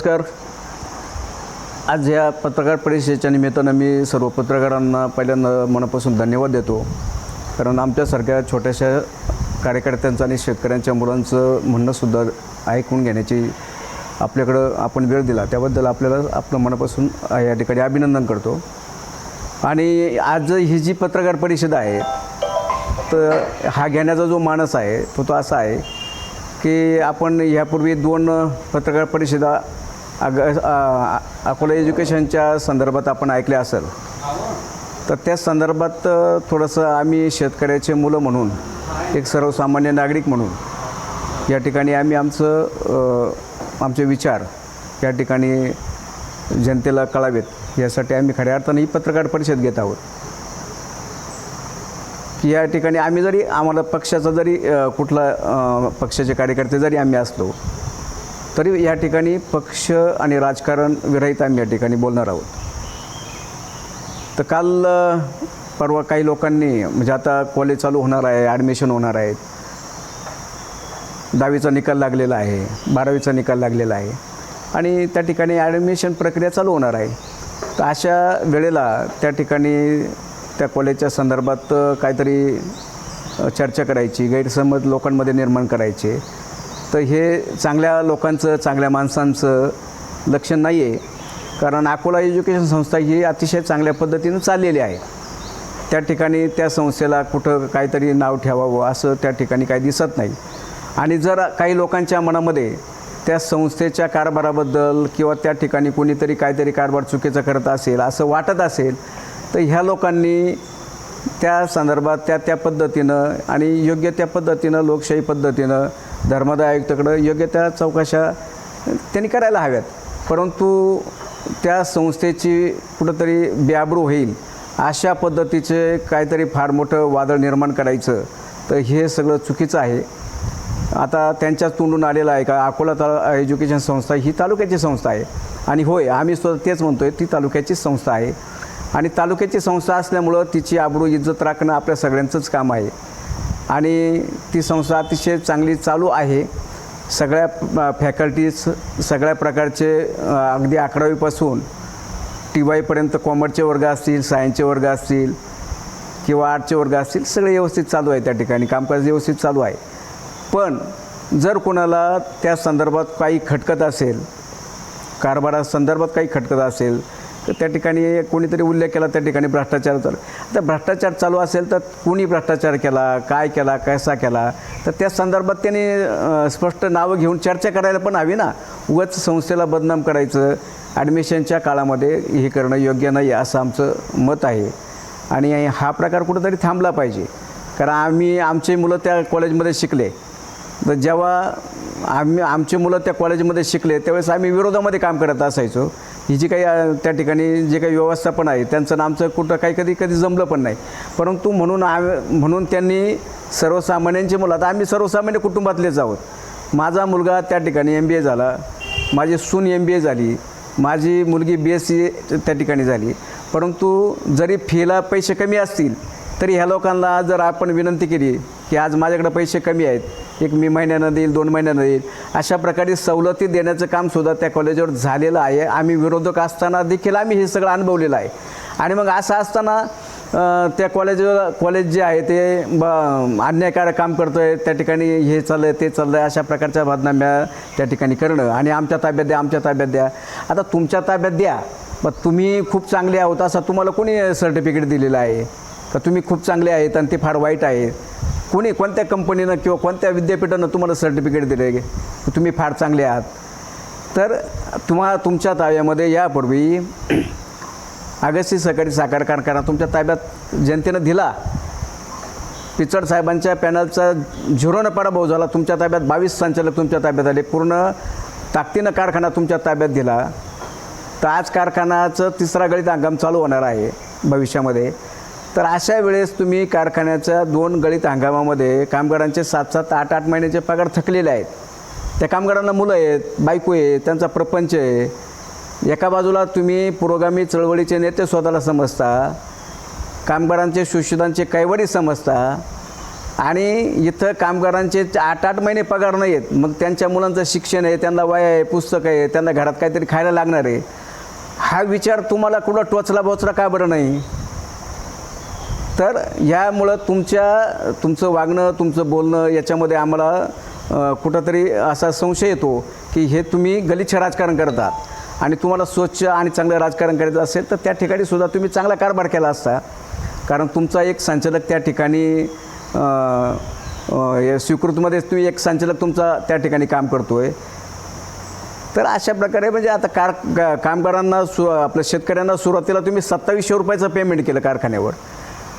नमस्कार. आज या पत्रकार परिषदेच्या निमित्तानं मी सर्व पत्रकारांना पहिल्यांदा मनापासून धन्यवाद देतो. कारण आमच्यासारख्या छोट्याशा कार्यकर्त्यांचं आणि शेतकऱ्यांच्या मुलांचं म्हणणंसुद्धा ऐकून घेण्याची आपल्याकडं आपण वेळ दिला. त्याबद्दल आपल्याला आपलं मनापासून या ठिकाणी अभिनंदन करतो. आणि आज ही जी पत्रकार परिषद आहे तर हा घेण्याचा जो मानस आहे तो तो असा आहे की आपण ह्यापूर्वी दोन पत्रकार परिषदा अग अकोला एज्युकेशनच्या संदर्भात आपण ऐकले असेल. तर त्या संदर्भात थोडंसं आम्ही शेतकऱ्याचे मुलं म्हणून एक सर्वसामान्य नागरिक म्हणून या ठिकाणी आम्ही आमचं आमचे विचार या ठिकाणी जनतेला कळावेत. यासाठी आम्ही खऱ्या अर्थाने ही पत्रकार परिषद घेत आहोत. की या ठिकाणी आम्ही जरी आम्हाला पक्षाचा जरी कुठला पक्षाचे कार्यकर्ते जरी आम्ही असलो तरी या ठिकाणी पक्ष आणि राजकारण विरहित आम्ही या ठिकाणी बोलणार आहोत. तर काल परवा काही लोकांनी म्हणजे आता कॉलेज चालू होणार आहे ॲडमिशन होणार आहेत दहावीचा निकाल लागलेला आहे बारावीचा निकाल लागलेला आहे. आणि त्या ठिकाणी ॲडमिशन प्रक्रिया चालू होणार आहे. तर अशा वेळेला त्या ठिकाणी त्या कॉलेजच्या संदर्भात काहीतरी चर्चा करायची गैरसमज लोकांमध्ये निर्माण करायचे. तर हे चांगल्या लोकांचं चांगल्या माणसांचं लक्षण नाही आहे कारण अकोला एज्युकेशन संस्था ही अतिशय चांगल्या पद्धतीनं चाललेली आहे. त्या ठिकाणी त्या संस्थेला कुठं काहीतरी नाव ठेवावं असं त्या ठिकाणी काही दिसत नाही. आणि जर काही लोकांच्या मनामध्ये त्या संस्थेच्या कारभाराबद्दल किंवा त्या ठिकाणी कोणीतरी काहीतरी कारभार चुकीचा करत असेल असं वाटत असेल तर ह्या लोकांनी त्या संदर्भात त्या त्या पद्धतीनं आणि योग्य त्या पद्धतीनं लोकशाही पद्धतीनं धर्मादाय आयुक्ताकडं योग्य त्या चौकशा त्यांनी करायला हव्यात. परंतु त्या संस्थेची कुठंतरी बेआबरू होईल अशा पद्धतीचे काहीतरी फार मोठं वादळ निर्माण करायचं तर हे सगळं चुकीचं आहे. आता त्यांच्याच तोंडून आलेलं आहे का? अकोला ता एज्युकेशन संस्था ही तालुक्याची संस्था आहे. आणि होय आम्ही स्वतः तेच म्हणतो आहे ती तालुक्याची संस्था आहे. आणि तालुक्याची संस्था असल्यामुळं तिची आबरू इज्जत राखणं आपल्या सगळ्यांचंच काम आहे. आणि ती संस्था अतिशय चांगली चालू आहे. सगळ्या फॅकल्टीज सगळ्या प्रकारचे अगदी अकरावीपासून टी वायपर्यंत कॉमर्सचे वर्ग असतील सायन्सचे वर्ग असतील किंवा आर्टचे वर्ग असतील सगळे व्यवस्थित चालू आहे त्या ठिकाणी. कामकाज व्यवस्थित चालू आहे. पण जर कोणाला त्या संदर्भात काही खटकत असेल कारभारा संदर्भात काही खटकत असेल त्या ठिकाणी कोणीतरी उल्लेख केला त्या ठिकाणी भ्रष्टाचार चालू. आता भ्रष्टाचार चालू असेल तर कोणी भ्रष्टाचार केला काय केला कसा केला? तर त्या संदर्भात त्यांनी स्पष्ट नावं घेऊन चर्चा करायला पण हवी ना. उगाच संस्थेला बदनाम करायचं ॲडमिशनच्या काळामध्ये हे करणं योग्य नाही असं आमचं मत आहे. आणि हा प्रकार कुठंतरी थांबला पाहिजे. कारण आम्ही आमचे मुलं त्या कॉलेजमध्ये शिकले. तर जेव्हा आम्ही आमचे मुलं त्या कॉलेजमध्ये शिकले त्यावेळेस आम्ही विरोधामध्ये काम करत असायचो. ही जी काही त्या ठिकाणी जे काही व्यवस्थापन आहे त्यांचं ना आमचं कुठं काही कधी कधी जमलं पण नाही. परंतु म्हणून आम म्हणून त्यांनी सर्वसामान्यांची मुलं आता आम्ही सर्वसामान्य कुटुंबातलेच आहोत. माझा मुलगा त्या ठिकाणी एम बी ए झाला माझी सून एम बी ए झाली माझी मुलगी बी एस सी त्या ठिकाणी झाली. परंतु जरी फीला पैसे कमी असतील तरी ह्या लोकांना जर आपण विनंती केली की आज माझ्याकडे पैसे कमी आहेत. एक मी महिन्यानं देईल दोन महिन्यानं देईल. अशा प्रकारे सवलती देण्याचं कामसुद्धा त्या कॉलेजवर झालेलं आहे. आम्ही विरोधक असताना देखील आम्ही हे सगळं अनुभवलेलं आहे. आणि मग असं असताना त्या कॉलेज कॉलेज जे आहे ते ब अन्यायकारक काम करतं आहे त्या ठिकाणी हे चाललं आहे ते चाललं आहे अशा प्रकारच्या बदनाम्या त्या ठिकाणी करणं. आणि आमच्या ताब्यात द्या आमच्या ताब्यात द्या. आता तुमच्या ताब्यात द्या. मग तुम्ही खूप चांगले आहोत असं तुम्हाला कोणी सर्टिफिकेट दिलेलं आहे? तर तुम्ही खूप चांगले आहेत आणि ते फार वाईट आहे. कोणी कोणत्या कंपनीनं किंवा कोणत्या विद्यापीठानं तुम्हाला सर्टिफिकेट दिले आहे तुम्ही फार चांगले आहात. तर तुम्हा तुमच्या ताब्यामध्ये यापूर्वी अगस्ती सहकारी साखर कारखाना तुमच्या ताब्यात जनतेनं दिला. पिचड साहेबांच्या पॅनलचा झिरोनं पराभव झाला. तुमच्या ताब्यात बावीस संचालक तुमच्या ताब्यात आले. पूर्ण ताकदीनं कारखाना तुमच्या ताब्यात दिला. तर आज कारखानाचं तिसरा गळीत हंगाम चालू होणार आहे भविष्यामध्ये. तर अशा वेळेस तुम्ही कारखान्याच्या दोन गळीत हंगामामध्ये कामगारांचे सात सात आठ आठ महिन्याचे पगार थकलेले आहेत. त्या कामगारांना मुलं आहेत बायको आहे त्यांचा प्रपंच आहे. एका बाजूला तुम्ही पुरोगामी चळवळीचे नेते स्वतःला समजता कामगारांचे शोषितांचे कैवडी समजता आणि इथं कामगारांचे आठ आठ महिने पगार नाही आहेत. मग त्यांच्या मुलांचं शिक्षण आहे त्यांना वय आहे पुस्तक आहे त्यांना घरात काहीतरी खायला लागणार आहे. हा विचार तुम्हाला कुठं टोचला बोचला का बरं नाही? तर यामुळं तुमच्या तुमचं वागणं तुमचं बोलणं याच्यामध्ये आम्हाला कुठंतरी असा संशय येतो की हे तुम्ही गलिच्छ राजकारण करतात आणि तुम्हाला स्वच्छ आणि चांगलं राजकारण करायचं असेल तर त्या ठिकाणी सुद्धा तुम्ही चांगला कारभार केला असता. कारण तुमचा एक संचालक त्या ठिकाणी या स्वीकृतमध्येच तुम्ही एक संचालक तुमचा त्या ठिकाणी काम करतो आहे तर अशा प्रकारे म्हणजे आता कार का- कामगारांना सु आपल्या शेतकऱ्यांना सुरुवातीला तुम्ही सत्तावीसशे रुपयाचं पेमेंट केलं कारखान्यावर.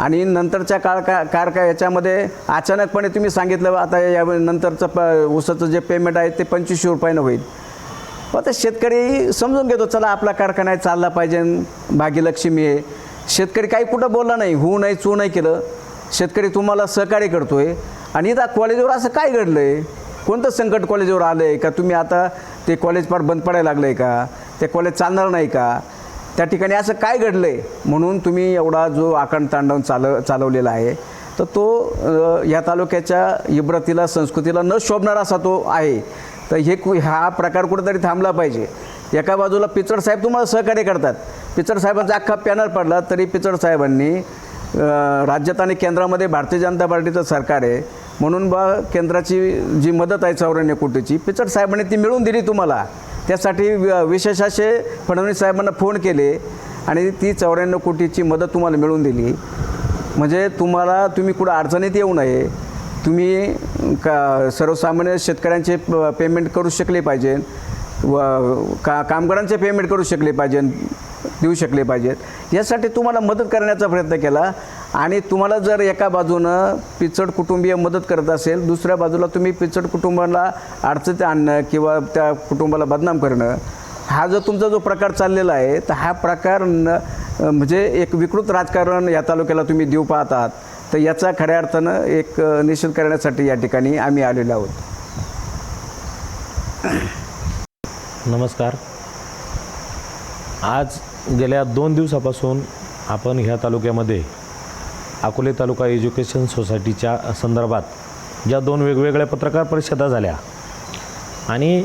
आणि नंतरच्या काळ का कार का याच्यामध्ये अचानकपणे तुम्ही सांगितलं आता या नंतरचं प ऊसाचं जे पेमेंट आहे ते पंचवीसशे रुपयानं होईल. मग आता शेतकरी समजून घेतो चला आपला कारखाना आहे चालला पाहिजे भाग्यलक्ष्मी आहे. शेतकरी काही कुठं बोलला नाही होऊ नाही चू नाही केलं. शेतकरी तुम्हाला सहकार्य करतो आहे आणि इथं कॉलेजवर असं काय घडलं आहे कोणतं संकट कॉलेजवर आलं आहे का? तुम्ही आता ते कॉलेज पार बंद पडायला लागलं आहे का? ते कॉलेज चालणार नाही का? त्या ठिकाणी असं काय घडलं आहे म्हणून तुम्ही एवढा जो आकांड तांडव चालव चालवलेला आहे तर तो या तालुक्याच्या इब्रतीला संस्कृतीला न शोभणारा असा तो आहे. तर हे कु हा प्रकार कुठेतरी थांबला पाहिजे. एका बाजूला पिचड साहेब तुम्हाला सहकार्य करतात. पिचड साहेबांचा अख्खा पॅनल पडला तरी पिचड साहेबांनी राज्यात आणि केंद्रामध्ये भारतीय जनता पार्टीचं सरकार आहे. म्हणून बा केंद्राची जी मदत आहे चौऱ्याण्णव कोटीची पिचड साहेबांनी ती मिळून दिली तुम्हाला. त्यासाठी विशेष असे फडणवीस साहेबांना फोन केले आणि ती चौऱ्याण्णव कोटीची मदत तुम्हाला मिळून दिली. म्हणजे तुम्हाला तुम्ही कुठं अडचणीत येऊ नये. तुम्ही का सर्वसामान्य शेतकऱ्यांचे प- पेमेंट करू शकले पाहिजे. व का कामगारांचे पेमेंट करू शकले पाहिजे देऊ शकले पाहिजेत. यासाठी तुम्हाला मदत करण्याचा प्रयत्न केला. आणि तुम्हाला जर एका बाजूनं पिचड कुटुंबीय मदत करत असेल दुसऱ्या बाजूला तुम्ही पिचड कुटुंबाला अडचणीत आणणं किंवा त्या कुटुंबाला बदनाम करणं हा जो तुमचा जो प्रकार चाललेला आहे तर हा प्रकार न म्हणजे एक विकृत राजकारण या तालुक्याला तुम्ही देऊ पाहतात. तर याचा खऱ्या अर्थानं एक निषेध करण्यासाठी या ठिकाणी आम्ही आलेलो आहोत. नमस्कार. आज गेल्या दोन दिवसापासून आपण ह्या तालुक्यामध्ये अकोले तालुका एज्युकेशन सोसायटीच्या संदर्भात ज्या दोन वेगवेगळ्या पत्रकार परिषदा झाल्या. आणि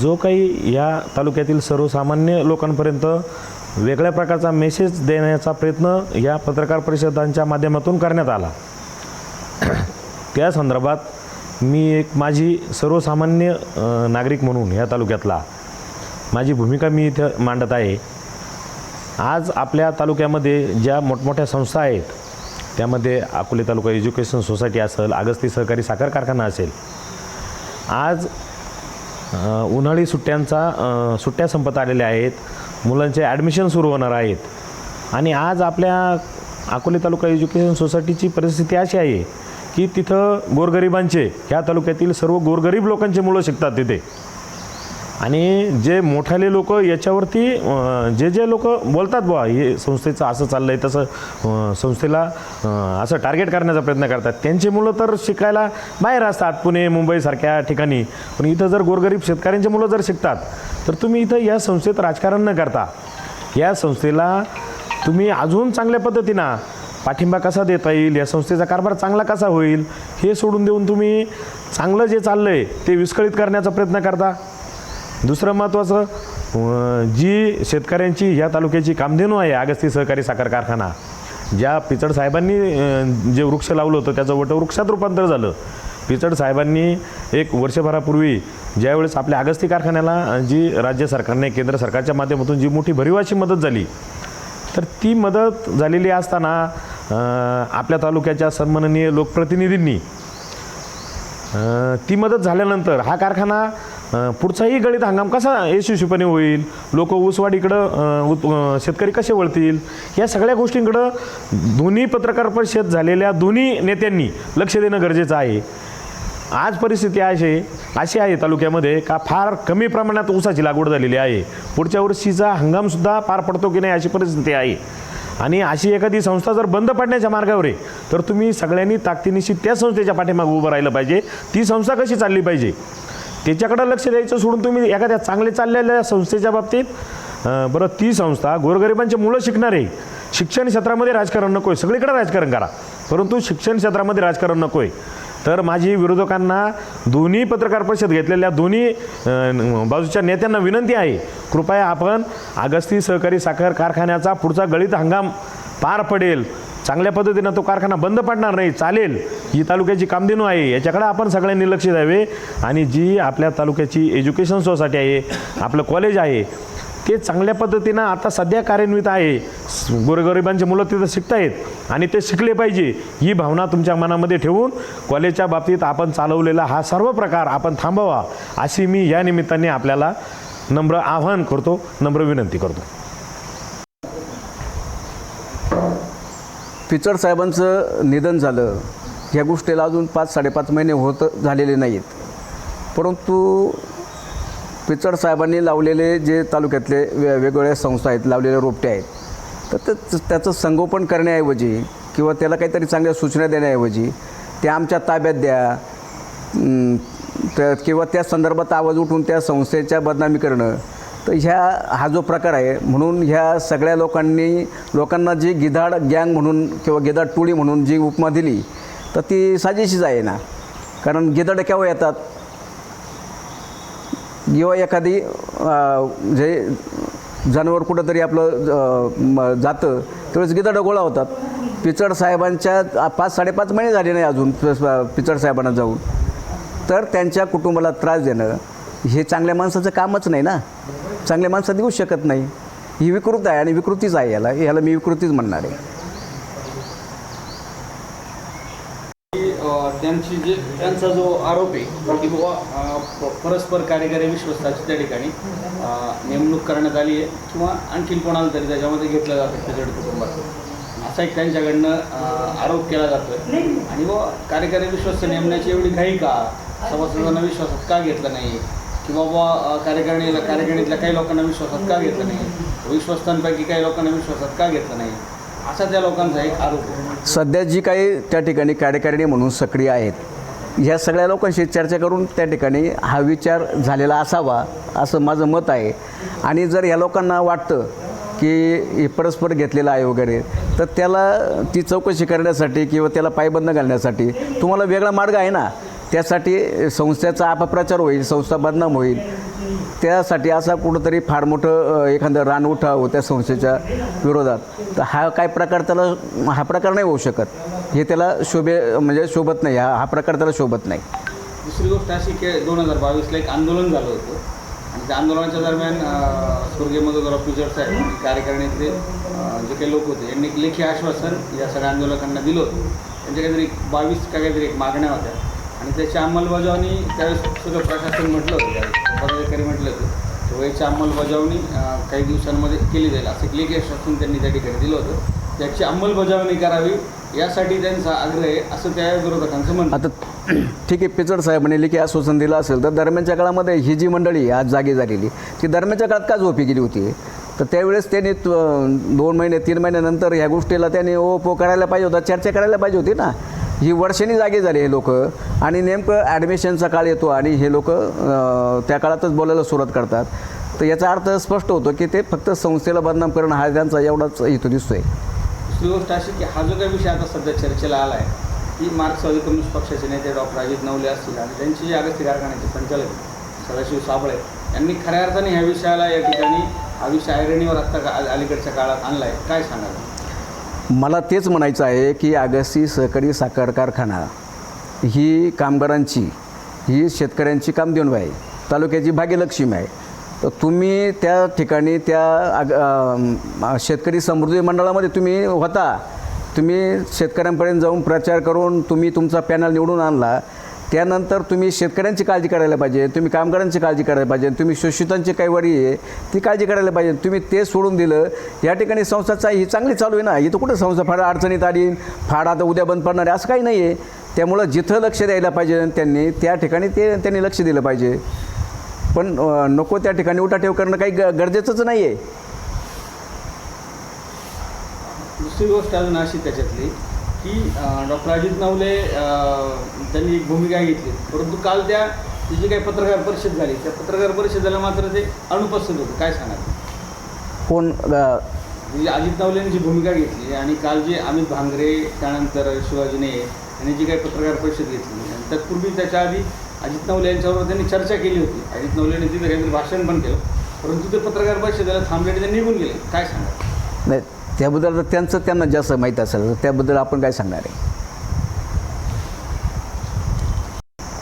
जो काही या तालुक्यातील सर्वसामान्य लोकांपर्यंत वेगळ्या प्रकारचा मेसेज देण्याचा प्रयत्न या पत्रकार परिषदांच्या माध्यमातून करण्यात आला. त्या संदर्भात मी एक माझी सर्वसामान्य नागरिक म्हणून या तालुक्यातला माझी भूमिका मी इथं मांडत आहे. आज आपल्या तालुक्यामध्ये ज्या मोठमोठ्या संस्था आहेत त्यामध्ये अकोले तालुका एज्युकेशन सोसायटी असेल अगस्ती सहकारी साखर कारखाना असेल. आज उन्हाळी सुट्ट्यांचा सुट्ट्या संपत आलेल्या आहेत. मुलांचे ॲडमिशन सुरू होणार आहेत. आणि आज आपल्या अकोले तालुका एज्युकेशन सोसायटीची परिस्थिती अशी आहे की तिथं गोरगरिबांचे ह्या तालुक्यातील सर्व गोरगरीब लोकांचे मुलं शिकतात तिथे. आणि जे मोठाले लोक याच्यावरती जे जे लोक बोलतात बुवा हे संस्थेचं असं चाललं आहे तसं संस्थेला असं टार्गेट करण्याचा प्रयत्न करतात. त्यांची मुलं तर शिकायला बाहेर असतात पुणे मुंबईसारख्या ठिकाणी. पण इथं जर गोरगरीब शेतकऱ्यांची मुलं जर शिकतात तर तुम्ही इथं या संस्थेत राजकारण न करता या संस्थेला तुम्ही अजून चांगल्या पद्धतीनं पाठिंबा कसा देता येईल या संस्थेचा कारभार चांगला कसा होईल हे सोडून देऊन तुम्ही चांगलं जे चाललं आहे ते विस्कळीत करण्याचा प्रयत्न करता. दुसरं महत्त्वाचं जी शेतकऱ्यांची ह्या तालुक्याची कामधेनू आहे अगस्ती सहकारी साखर कारखाना ज्या पिचड साहेबांनी जे वृक्ष लावलं होतं त्याचं वटवृक्षात रूपांतर झालं. पिचड साहेबांनी एक वर्षभरापूर्वी ज्यावेळेस आपल्या अगस्ती कारखान्याला जी राज्य सरकारने केंद्र सरकारच्या माध्यमातून जी मोठी भरीव अशी मदत झाली तर ती मदत झालेली असताना आपल्या तालुक्याच्या सन्माननीय लोकप्रतिनिधींनी ती मदत झाल्यानंतर हा कारखाना पुढचाही गळीत हंगाम कसा यशस्वीपणे होईल? लोक ऊसवाडीकडं उत- शेतकरी कसे वळतील? या सगळ्या गोष्टींकडं दोन्ही पत्रकार परिषद झालेल्या दोन्ही नेत्यांनी लक्ष देणं गरजेचं आहे. आज परिस्थिती अशी अशी आहे तालुक्यामध्ये का फार कमी प्रमाणात ऊसाची लागवड झालेली आहे. पुढच्या वर्षीचा हंगामसुद्धा पार पडतो की नाही अशी परिस्थिती आहे. आणि अशी एखादी संस्था जर बंद पडण्याच्या मार्गावर आहे तर तुम्ही सगळ्यांनी ताकदीनिशी त्या संस्थेच्या पाठीमागे उभं राहिलं पाहिजे. ती संस्था कशी चालली पाहिजे? त्याच्याकडं लक्ष द्यायचं सोडून तुम्ही एखाद्या चांगले चाललेल्या संस्थेच्या बाबतीत बरं ती संस्था गोरगरिबांची मुलं शिकणारे शिक्षण क्षेत्रामध्ये राजकारण नको आहे सगळीकडे राजकारण करा. परंतु शिक्षण क्षेत्रामध्ये राजकारण नको आहे तर माझी विरोधकांना दोन्ही पत्रकार परिषद घेतलेल्या दोन्ही बाजूच्या नेत्यांना विनंती आहे कृपया आपण आगस्ती सहकारी साखर कारखान्याचा पुढचा गळीत हंगाम पार पडेल. चांगल्या पद्धतीनं तो कारखाना बंद पडणार नाही चालेल. ही तालुक्याची कामधेनू आहे. याच्याकडे आपण सगळ्यांनी लक्ष द्यावे. आणि जी आपल्या तालुक्याची एज्युकेशन सोसायटी आहे आपलं कॉलेज आहे ते चांगल्या पद्धतीनं आता सध्या कार्यान्वित आहे. स- गोरगरिबांचे मुलं तिथं शिकतायत आणि ते शिकले पाहिजे ही भावना तुमच्या मनामध्ये ठेवून कॉलेजच्या बाबतीत आपण चालवलेला हा सर्व प्रकार आपण थांबवा अशी मी या निमित्ताने आपल्याला नम्र आवाहन करतो नम्र विनंती करतो. पिचड साहेबांचं निधन झालं. ह्या गोष्टीला अजून पाच साडेपाच महिने होत झालेले नाहीत. परंतु पिचड साहेबांनी लावलेले जे तालुक्यातले वे वेगवेगळ्या संस्था आहेत लावलेले रोपटे आहेत तर ते त्याचं संगोपन करण्याऐवजी किंवा त्याला काहीतरी चांगल्या सूचना देण्याऐवजी त्या आमच्या ताब्यात द्या त्या किंवा त्या संदर्भात आवाज उठून त्या संस्थेच्या बदनामी करणं तर ह्या हा जो प्रकार आहे म्हणून ह्या सगळ्या लोकांनी लोकांना जी गिधाड गँग म्हणून किंवा गिधाड टोळी म्हणून जी उपमा दिली तर ती साजेशीच आहे ना. कारण गिधाड केव्हा येतात? किंवा एखादी जे जनावर कुठंतरी आपलं जातं त्यावेळेस गिधाडं गोळा होतात. पिचड साहेबांच्या पाच साडेपाच महिने झाले नाही अजून पिचड साहेबांना जाऊन. तर त्यांच्या कुटुंबाला त्रास देणं हे चांगल्या माणसाचं कामच नाही ना. चांगल्या माणसं देऊ शकत नाही. ही विकृत आहे आणि विकृतीच आहे याला. याला मी विकृतीच म्हणणार आहे. की त्यांची जे त्यांचा जो आरोप आहे की बाबा परस्पर कार्यकारी विश्वस्ताची त्या ठिकाणी नेमणूक करण्यात आली आहे किंवा आणखीन कोणाला तरी त्याच्यामध्ये घेतलं जातं त्याच्या कुटुंबात. असा एक त्यांच्याकडनं आरोप केला जातो आणि व कार्यकारी विश्वस्त नेमण्याची एवढी घाई का? सभासदांना विश्वासात का घेतलं नाही? की बाबा कार्यकारिणीला कार्यकारिणीतल्या काही लोकांना विश्वासात का घेतलं नाही? विश्वस्तांपैकी काही लोकांना विश्वासात का घेतलं नाही? असा त्या लोकांचा एक आरोप आहे. सध्या जी काही त्या ठिकाणी कार्यकारिणी म्हणून सक्रिय आहेत ह्या सगळ्या लोकांशी चर्चा करून त्या ठिकाणी हा विचार झालेला असावा असं माझं मत आहे. आणि जर या लोकांना वाटतं की हे परस्पर घेतलेलं आहे वगैरे तर त्याला ती चौकशी करण्यासाठी किंवा त्याला पायबंद घालण्यासाठी तुम्हाला वेगळा मार्ग आहे ना? त्यासाठी संस्थेचा अपप्रचार होईल संस्था बदनाम होईल. त्यासाठी असा कुठंतरी फार मोठं एखादं रान उठावं त्या संस्थेच्या विरोधात. तर हा काय प्रकार त्याला हा प्रकार नाही होऊ शकत. हे त्याला शोभे म्हणजे शोभत नाही. हा हा प्रकार त्याला शोभत नाही. दुसरी गोष्ट अशी की दोन हजार बावीसला एक आंदोलन झालं होतं. आणि त्या आंदोलनाच्या दरम्यान स्वर्गीय मधुकर पिचड साहेब आणि कार्यकारिणीतले जे काही लोक होते यांनी एक लेखी आश्वासन या सगळ्या आंदोलकांना दिलं होतं. त्यांच्या काहीतरी बावीस काहीतरी एक मागण्या होत्या. आणि त्याची अंमलबजावणी त्यावेळेस सगळं प्रशासन म्हटलं होतं त्यावेळेस पदाधिकारी म्हटलं होतं तर याची अंमलबजावणी काही दिवसांमध्ये केली जाईल असं एक असून त्यांनी त्या ठिकाणी दिलं होतं. त्याची अंमलबजावणी करावी यासाठी त्यांचा आग्रह आहे असं त्या विरोधकांचं म्हणणं आता ठीक आहे पिचड साहेबांनी लेखी आश्वासन दिलं असेल तर दरम्यानच्या काळामध्ये ही जी मंडळी आज जागी झालेली ती दरम्यानच्या काळात का झोपी गेली होती? तर त्यावेळेस त्यांनी दोन महिने तीन महिन्यानंतर ह्या गोष्टीला त्यांनी ओ पो करायला पाहिजे होता चर्चा करायला पाहिजे होती ना? ही वर्षांनी जागे झाले हे लोक आणि नेमकं ॲडमिशनचा काळ येतो आणि हे लोक त्या काळातच बोलायला सुरुवात करतात. तर याचा अर्थ स्पष्ट होतो की ते फक्त संस्थेला बदनाम करणं हा त्यांचा एवढाच हेतू दिसतोय. दुसरी गोष्ट अशी की हा जो काही विषय आता सध्या चर्चेला आला आहे की मार्क्सवादी कम्युनिस्ट पक्षाचे नेते डॉक्टर अजित नवले असतील आणि त्यांची जी अगस्ती कारखान्याचे संचालक सदाशिव साबळे यांनी खऱ्या अर्थाने ह्या विषयाला या ठिकाणी हा विषय ऐरणीवर आत्ता का अलीकडच्या काळात आणला आहे काय सांगाल? मला तेच म्हणायचं आहे की आगासी सहकारी साखर कारखाना ही कामगारांची ही शेतकऱ्यांची कामधेनू आहे तालुक्याची भाग्यलक्ष्मी आहे. तर तुम्ही त्या ठिकाणी त्या आग शेतकरी समृद्धी मंडळामध्ये तुम्ही होता. तुम्ही शेतकऱ्यांपर्यंत जाऊन प्रचार करून तुम्ही तुमचा पॅनल निवडून आणला. त्यानंतर तुम्ही शेतकऱ्यांची काळजी करायला पाहिजे तुम्ही कामगारांची काळजी करायला पाहिजे तुम्ही शोषितांची काही वरी आहे ती काळजी करायला पाहिजे. तुम्ही ते सोडून दिलं या ठिकाणी संस्थाचा ही चांगली चालू आहे ना. इथं कुठं संस्था फार अडचणीत आली फार आता उद्या बंद पडणार आहे असं काही नाही आहे. त्यामुळं जिथं लक्ष द्यायला पाहिजे त्यांनी त्या ठिकाणी ते त्यांनी लक्ष दिलं पाहिजे. पण नको त्या ठिकाणी उठाठेव करणं काही ग गरजेचंच नाही आहे. दुसरी गोष्ट अजून अशी त्याच्यातली की डॉक्टर अजित नवले त्यांनी एक भूमिका घेतली. परंतु काल त्या ती जी काही पत्रकार परिषद झाली त्या पत्रकार परिषदेला मात्र ते अनुपस्थित होते. काय सांगाल? कोण म्हणजे अजित नवलेने जी भूमिका घेतली आणि काल जे अमित भांगरे त्यानंतर शिवाजी ने यांनी जी काही पत्रकार परिषद घेतली. आणि तत्पूर्वी त्याच्या आधी अजित नवले यांच्याबरोबर त्यांनी चर्चा केली होती. अजित नवलेने तिथे काहीतरी भाषण पण केलं. परंतु ते पत्रकार परिषदेला थांबले ते निघून गेले. काय सांगा नाही त्याबद्दल तर त्यांचं त्यांना जास्त माहीत असेल तर त्याबद्दल आपण काय सांगणार आहे?